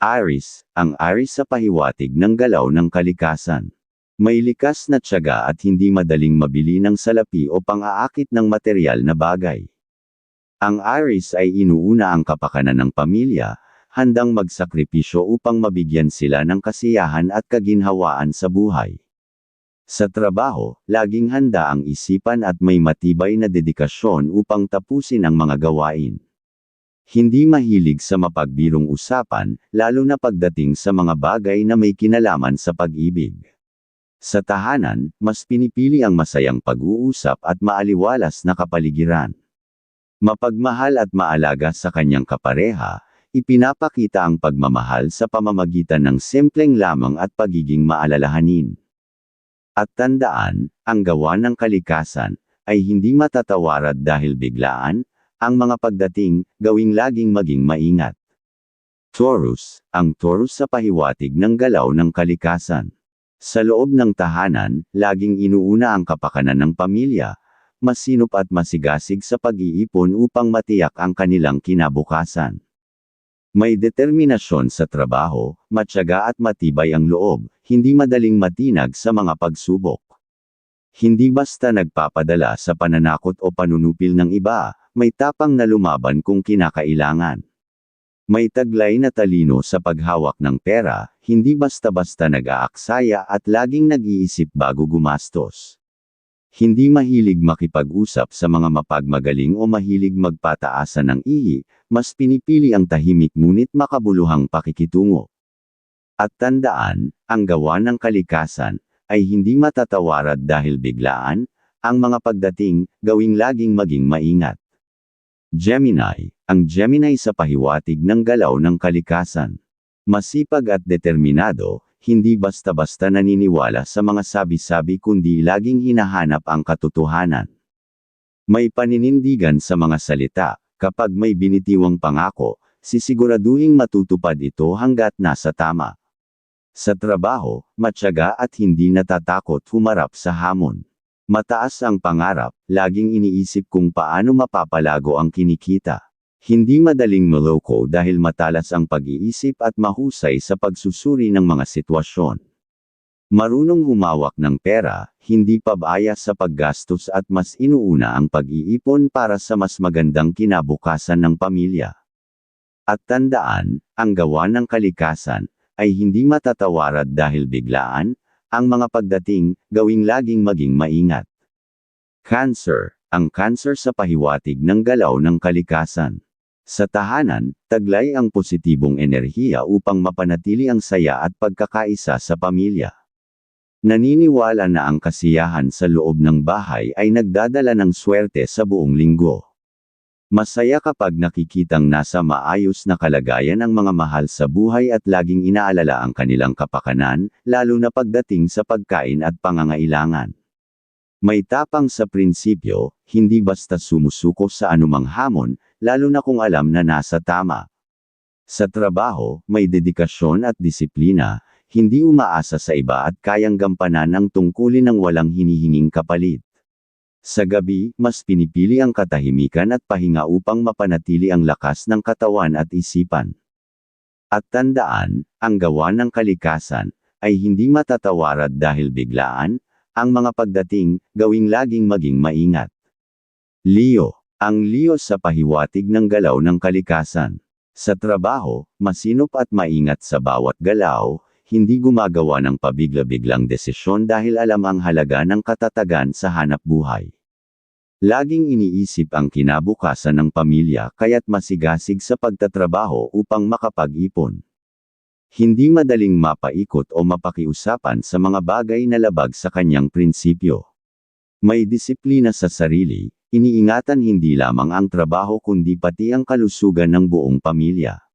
Aris, ang Aris sa pahiwatig ng galaw ng kalikasan. May likas na tiyaga at hindi madaling mabili ng salapi o pang-aakit ng material na bagay. Ang Aris ay inuuna ang kapakanan ng pamilya, handang magsakripisyo upang mabigyan sila ng kasiyahan at kaginhawaan sa buhay. Sa trabaho, laging handa ang isipan at may matibay na dedikasyon upang tapusin ang mga gawain. Hindi mahilig sa mapagbirong usapan, lalo na pagdating sa mga bagay na may kinalaman sa pag-ibig. Sa tahanan, mas pinipili ang masayang pag-uusap at maaliwalas na kapaligiran. Mapagmahal at maalaga sa kanyang kapareha, ipinapakita ang pagmamahal sa pamamagitan ng simpleng lamang at pagiging maalalahanin. At tandaan, ang gawa ng kalikasan, ay hindi matatawarad dahil biglaan, ang mga pagdating, gawing laging maging maingat. Taurus, ang Taurus sa pahiwatig ng galaw ng kalikasan. Sa loob ng tahanan, laging inuuna ang kapakanan ng pamilya, masinop at masigasig sa pag-iipon upang matiyak ang kanilang kinabukasan. May determinasyon sa trabaho, matyaga at matibay ang loob, hindi madaling matinag sa mga pagsubok. Hindi basta nagpapadala sa pananakot o panunupil ng iba, may tapang na lumaban kung kinakailangan. May taglay na talino sa paghawak ng pera, hindi basta-basta nag-aaksaya at laging nag-iisip bago gumastos. Hindi mahilig makipag-usap sa mga mapagmagaling o mahilig magpataasan ng ihi, mas pinipili ang tahimik ngunit makabuluhang pakikitungo. At tandaan, ang gawa ng kalikasan, ay hindi matatawarad dahil biglaan, ang mga pagdating, gawing laging maging maingat. Gemini, ang Gemini sa pahiwatig ng galaw ng kalikasan. Masipag at determinado, hindi basta-basta naniniwala sa mga sabi-sabi kundi laging hinahanap ang katotohanan. May paninindigan sa mga salita, kapag may binitiwang pangako, sisiguraduhing matutupad ito hanggat nasa tama. Sa trabaho, matyaga at hindi natatakot humarap sa hamon. Mataas ang pangarap, laging iniisip kung paano mapapalago ang kinikita. Hindi madaling maloko dahil matalas ang pag-iisip at mahusay sa pagsusuri ng mga sitwasyon. Marunong humawak ng pera, hindi pabaya sa paggastos at mas inuuna ang pag-iipon para sa mas magandang kinabukasan ng pamilya. At tandaan, ang gawa ng kalikasan, ay hindi matatawarad dahil biglaan, ang mga pagdating, gawing laging maging maingat. Cancer, ang cancer sa pahiwatig ng galaw ng kalikasan. Sa tahanan, taglay ang positibong enerhiya upang mapanatili ang saya at pagkakaisa sa pamilya. Naniniwala na ang kasiyahan sa loob ng bahay ay nagdadala ng swerte sa buong linggo. Masaya kapag nakikitang nasa maayos na kalagayan ang mga mahal sa buhay at laging inaalala ang kanilang kapakanan, lalo na pagdating sa pagkain at pangangailangan. May tapang sa prinsipyo, hindi basta sumusuko sa anumang hamon, lalo na kung alam na nasa tama. Sa trabaho, may dedikasyon at disiplina, hindi umaasa sa iba at kayang gampanan ang tungkulin ng walang hinihinging kapalit. Sa gabi, mas pinipili ang katahimikan at pahinga upang mapanatili ang lakas ng katawan at isipan. At tandaan, ang gawa ng kalikasan, ay hindi matatawarad dahil biglaan, ang mga pagdating, gawing laging maging maingat. Leo, ang Leo sa pahiwatig ng galaw ng kalikasan. Sa trabaho, masinop at maingat sa bawat galaw, hindi gumagawa ng pabigla-biglang desisyon dahil alam ang halaga ng katatagan sa hanap buhay. Laging iniisip ang kinabukasan ng pamilya kaya't masigasig sa pagtatrabaho upang makapag-ipon. Hindi madaling mapaikot o mapakiusapan sa mga bagay na labag sa kanyang prinsipyo. May disiplina sa sarili, iniingatan hindi lamang ang trabaho kundi pati ang kalusugan ng buong pamilya.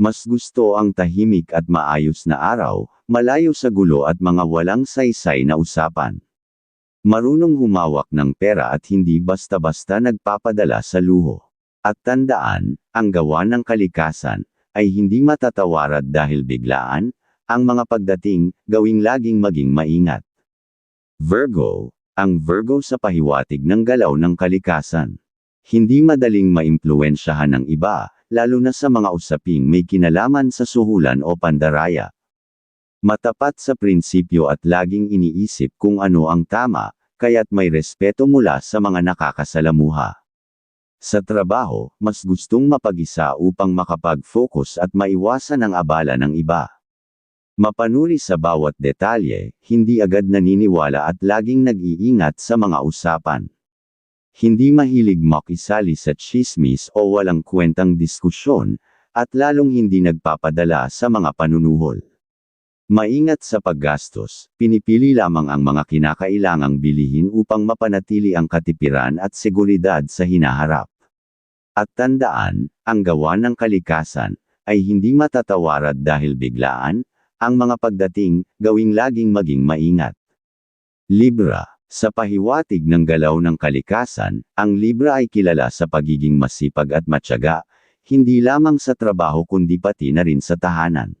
Mas gusto ang tahimik at maayos na araw, malayo sa gulo at mga walang saysay na usapan. Marunong humawak ng pera at hindi basta-basta nagpapadala sa luho. At tandaan, ang gawa ng kalikasan, ay hindi matatawarad dahil biglaan, ang mga pagdating, gawing laging maging maingat. Virgo, ang Virgo sa pahiwatig ng galaw ng kalikasan. Hindi madaling maimpluensyahan ng iba, lalo na sa mga usaping may kinalaman sa suhulan o pandaraya. Matapat sa prinsipyo at laging iniisip kung ano ang tama, kaya't may respeto mula sa mga nakakasalamuha. Sa trabaho, mas gustong mapag-isa upang makapag-focus at maiwasan ang abala ng iba. Mapanuri sa bawat detalye, hindi agad naniniwala at laging nag-iingat sa mga usapan. Hindi mahilig makisali sa chismis o walang kwentang diskusyon, at lalong hindi nagpapadala sa mga panunuhol. Maingat sa paggastos, pinipili lamang ang mga kinakailangang bilihin upang mapanatili ang katipiran at seguridad sa hinaharap. At tandaan, ang gawa ng kalikasan, ay hindi matatawarad dahil biglaan, ang mga pagdating, gawing laging maging maingat. Libra Sa pahiwatig ng galaw ng kalikasan, ang Libra ay kilala sa pagiging masipag at matyaga, hindi lamang sa trabaho kundi pati na rin sa tahanan.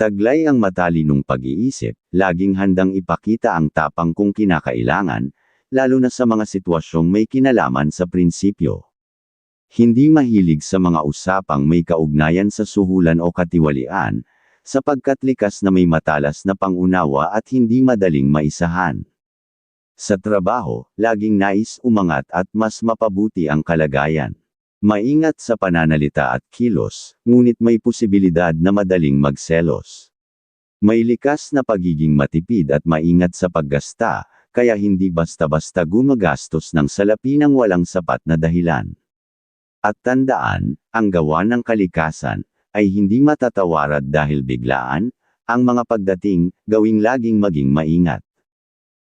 Taglay ang matalinong pag-iisip, laging handang ipakita ang tapang kung kinakailangan, lalo na sa mga sitwasyong may kinalaman sa prinsipyo. Hindi mahilig sa mga usapang may kaugnayan sa suhulan o katiwalian, sapagkat likas na may matalas na pangunawa at hindi madaling maisahan. Sa trabaho, laging nais umangat at mas mapabuti ang kalagayan. Maingat sa pananalita at kilos, ngunit may posibilidad na madaling magselos. May likas na pagiging matipid at maingat sa paggasta, kaya hindi basta-basta gumagastos ng salapi ng walang sapat na dahilan. At tandaan, ang gawa ng kalikasan, ay hindi matatawarad dahil biglaan, ang mga pagdating, gawing laging maging maingat.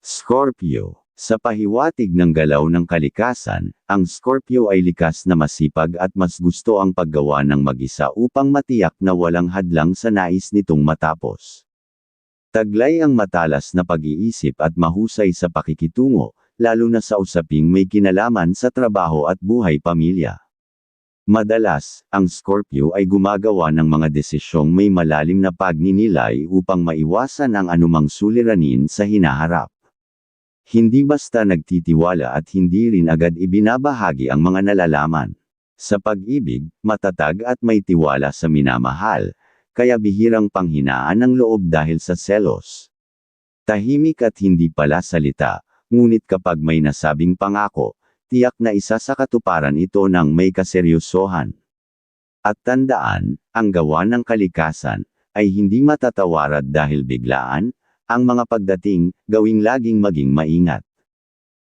Scorpio sa pahiwatig ng galaw ng kalikasan, ang Scorpio ay likas na masipag at mas gusto ang paggawa ng mag-isa upang matiyak na walang hadlang sa nais nitong matapos. Taglay ang matalas na pag-iisip at mahusay sa pakikitungo, lalo na sa usaping may kinalaman sa trabaho at buhay pamilya. Madalas, ang Scorpio ay gumagawa ng mga desisyong may malalim na pagninilay upang maiwasan ang anumang suliranin sa hinaharap. Hindi basta nagtitiwala at hindi rin agad ibinabahagi ang mga nalalaman. Sa pag-ibig, matatag at may tiwala sa minamahal, kaya bihirang panghinaan ng loob dahil sa selos. Tahimik at hindi pala salita, ngunit kapag may nasabing pangako, tiyak na isa sa katuparan ito ng may kaseryosohan. At tandaan, ang gawa ng kalikasan, ay hindi matatawarad dahil biglaan, ang mga pagdating, gawing laging maging maingat.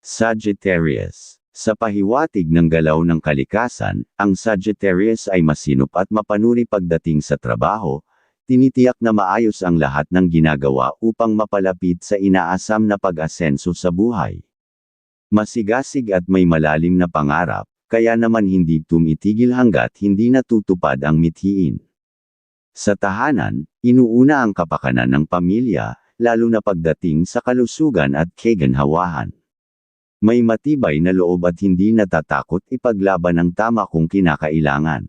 Sagittarius Sa pahiwatig ng galaw ng kalikasan, ang Sagittarius ay masinop at mapanuri pagdating sa trabaho, tinitiyak na maayos ang lahat ng ginagawa upang mapalapit sa inaasam na pag-asenso sa buhay. Masigasig at may malalim na pangarap, kaya naman hindi tumitigil hanggat hindi natutupad ang mithiin. Sa tahanan, inuuna ang kapakanan ng pamilya, lalo na pagdating sa kalusugan at kaganhawahan. May matibay na loob at hindi natatakot ipaglaban ang tama kung kinakailangan.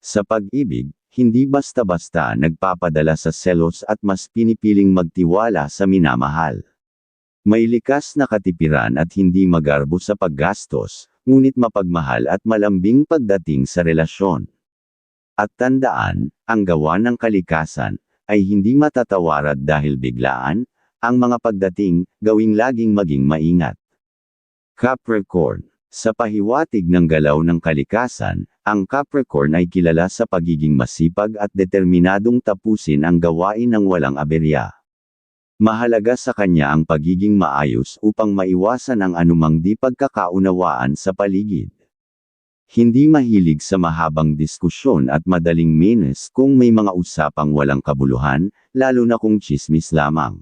Sa pag-ibig, hindi basta-basta nagpapadala sa selos at mas pinipiling magtiwala sa minamahal. May likas na katipiran at hindi magarbo sa paggastos, ngunit mapagmahal at malambing pagdating sa relasyon. At tandaan, ang gawa ng kalikasan, ay hindi matatawarad dahil biglaan, ang mga pagdating, gawing laging maging maingat. Capricorn Sa pahiwatig ng galaw ng kalikasan, ang Capricorn ay kilala sa pagiging masipag at determinadong tapusin ang gawain ng walang aberya. Mahalaga sa kanya ang pagiging maayos upang maiwasan ang anumang di pagkakaunawaan sa paligid. Hindi mahilig sa mahabang diskusyon at madaling menes kung may mga usapang walang kabuluhan, lalo na kung chismis lamang.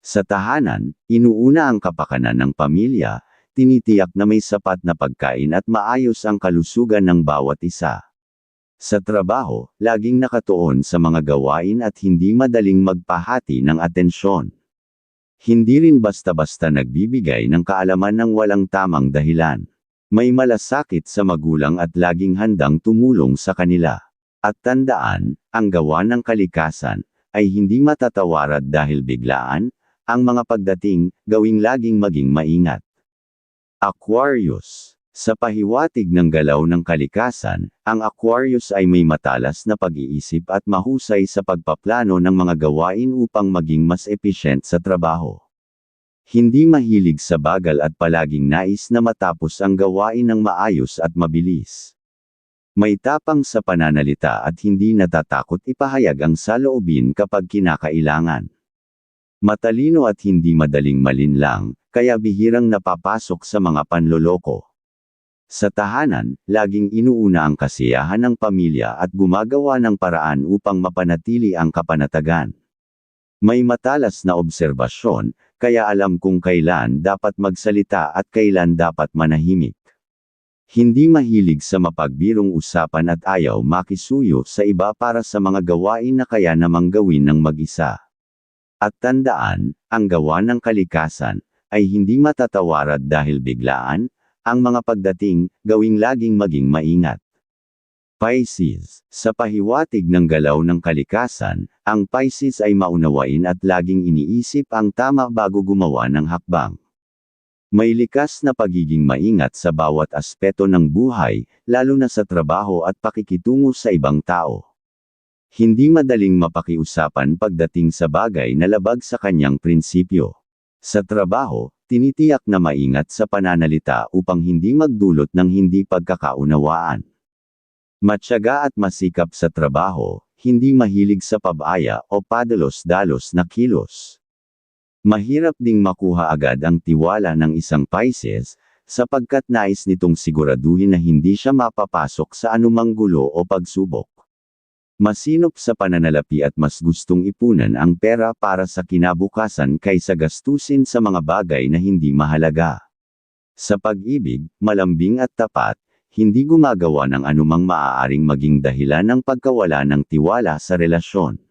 Sa tahanan, inuuna ang kapakanan ng pamilya, tinitiyak na may sapat na pagkain at maayos ang kalusugan ng bawat isa. Sa trabaho, laging nakatuon sa mga gawain at hindi madaling magpahati ng atensyon. Hindi rin basta-basta nagbibigay ng kaalaman ng walang tamang dahilan. May malasakit sa magulang at laging handang tumulong sa kanila. At tandaan, ang gawa ng kalikasan, ay hindi matatawarad dahil biglaan, ang mga pagdating, gawing laging maging maingat. Aquarius Sa pahiwatig ng galaw ng kalikasan, ang Aquarius ay may matalas na pag-iisip at mahusay sa pagpaplano ng mga gawain upang maging mas efficient sa trabaho. Hindi mahilig sa bagal at palaging nais na matapos ang gawain ng maayos at mabilis. May tapang sa pananalita at hindi natatakot ipahayag ang saloobin kapag kinakailangan. Matalino at hindi madaling malinlang, kaya bihirang napapasok sa mga panloloko. Sa tahanan, laging inuuna ang kasiyahan ng pamilya at gumagawa ng paraan upang mapanatili ang kapanatagan. May matalas na obserbasyon, kaya alam kung kailan dapat magsalita at kailan dapat manahimik. Hindi mahilig sa mapagbirong usapan at ayaw makisuyo sa iba para sa mga gawain na kaya namang gawin ng mag-isa. At tandaan, ang gawa ng kalikasan, ay hindi matatawarad dahil biglaan, ang mga pagdating, gawing laging maging maingat. Pisces, sa pahiwatig ng galaw ng kalikasan, ang Pisces ay maunawain at laging iniisip ang tama bago gumawa ng hakbang. May likas na pagiging maingat sa bawat aspeto ng buhay, lalo na sa trabaho at pakikitungo sa ibang tao. Hindi madaling mapakiusapan pagdating sa bagay na labag sa kanyang prinsipyo. Sa trabaho, tinitiyak na maingat sa pananalita upang hindi magdulot ng hindi pagkakaunawaan. Matyaga at masikap sa trabaho, hindi mahilig sa pabaya o padalos-dalos na kilos. Mahirap ding makuha agad ang tiwala ng isang Pisces, sapagkat nais nitong siguraduhin na hindi siya mapapasok sa anumang gulo o pagsubok. Masinop sa pananalapi at mas gustong ipunan ang pera para sa kinabukasan kaysa gastusin sa mga bagay na hindi mahalaga. Sa pag-ibig, malambing at tapat, hindi gumagawa ng anumang maaaring maging dahilan ng pagkawala ng tiwala sa relasyon.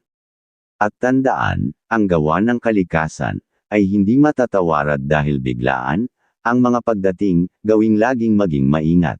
At tandaan, ang gawa ng kalikasan, ay hindi matatawarad dahil biglaan, ang mga pagdating, gawing laging maging maingat.